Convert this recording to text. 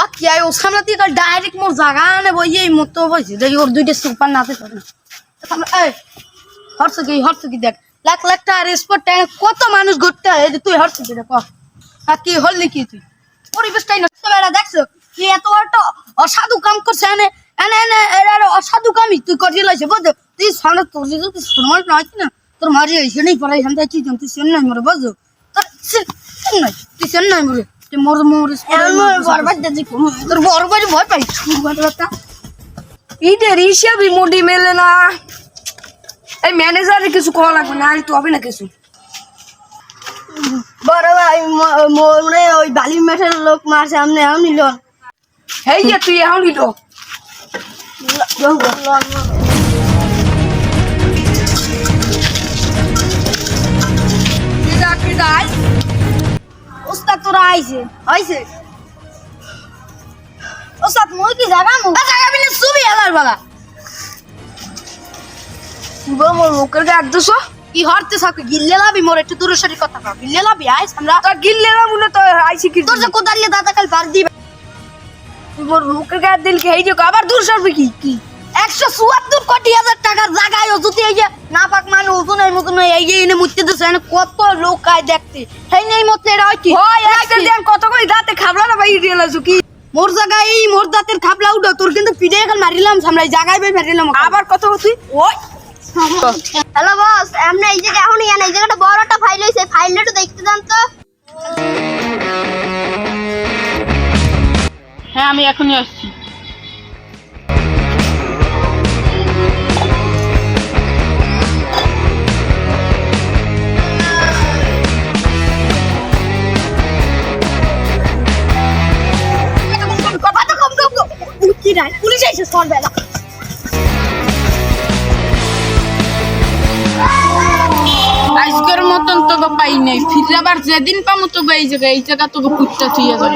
ও কি আয় ডাইরেক্ট মোর মতো বইছে দেখি কি কি লাখ কত মানুষ ঘুরতে হয় তুই হরস কি। দেখ আর কি হলি কি তুই? পরিবেশটাই নষ্ট বেড়া দেখছ? কি এত একটা অসাধু কাম করছে, এনে এনে এনে, এরা অসাধু কামই তুই করিয়ে লাইছে, বুঝছ? তুই সামনে তোর তুই সম্মান না না তোর মারি হয়েছে নেই পড়াই যাচ্ছি তুই সেন নাই মরে, বুঝছ? তোর নাই তুই সেন নাই মরে। তুই মর মর বরবাদ যাচ্ছি তোর বরবাদ ভয় পাই কথা ঈদের হিসাবই মোটি মেলে না। এই ম্যানেজারে কিছু করা লাগবে না আর তো হবে না কিছু। বড় ভাই ওই বালি মেঠের লোক মার সামনে আমি লন হেই তুই এখন তো আইছে আইছে। ওস্তাদ মই কি জাগামু? জাগাবি না সুবি আলার বালা? মোর মুখের গায়ে একদোশ কি হরতে সাকে গিল্লে লাবি মোর একটু দূরে সরি কথা কও। গিল্লে লাবি আইস আমরা তা গিললে না মনে তো আইসি কি? তোর যে কোদালিয়ে দাদা কাল পার দিবে। মোর মুখের গায়ে দিল কি এই যে আবার দূর সরবে কি কি? একশো চুয়াত্তর কোটি হাজার টাকার জায়গায় যদি এই যে না পাক মানে ওজনের মতন এই যে এনে মুততে দিচ্ছে এনে কত লোক আয় দেখতে। সেই নেই মতো এটা হয় কি? হয় কত করে দাঁতে খাবলা না ভাই রিয়েলাইছো কি? মোর জায়গায় এই মোর দাঁতের খাপলা উঠো তোর কিন্তু পিঠে এখন মারিলাম সামলাই জায়গায় বের মারিলাম আবার কত তুই? ওই। হ্যালো বস আমরা এই জায়গায় এখন ইয়ান এই জায়গাটা বড় একটা ফাইল হয়েছে ফাইলটা একটু দেখতে দাম তো। হ্যাঁ আমি এখনই আসছি। নাই, পুলিশ এসে সর বেলা আজকের মতন তোকে পাই নাই ফিরাবার যেদিন পামু তোকে এই জায়গায়, এই জায়গা পুটটা তুই যাবে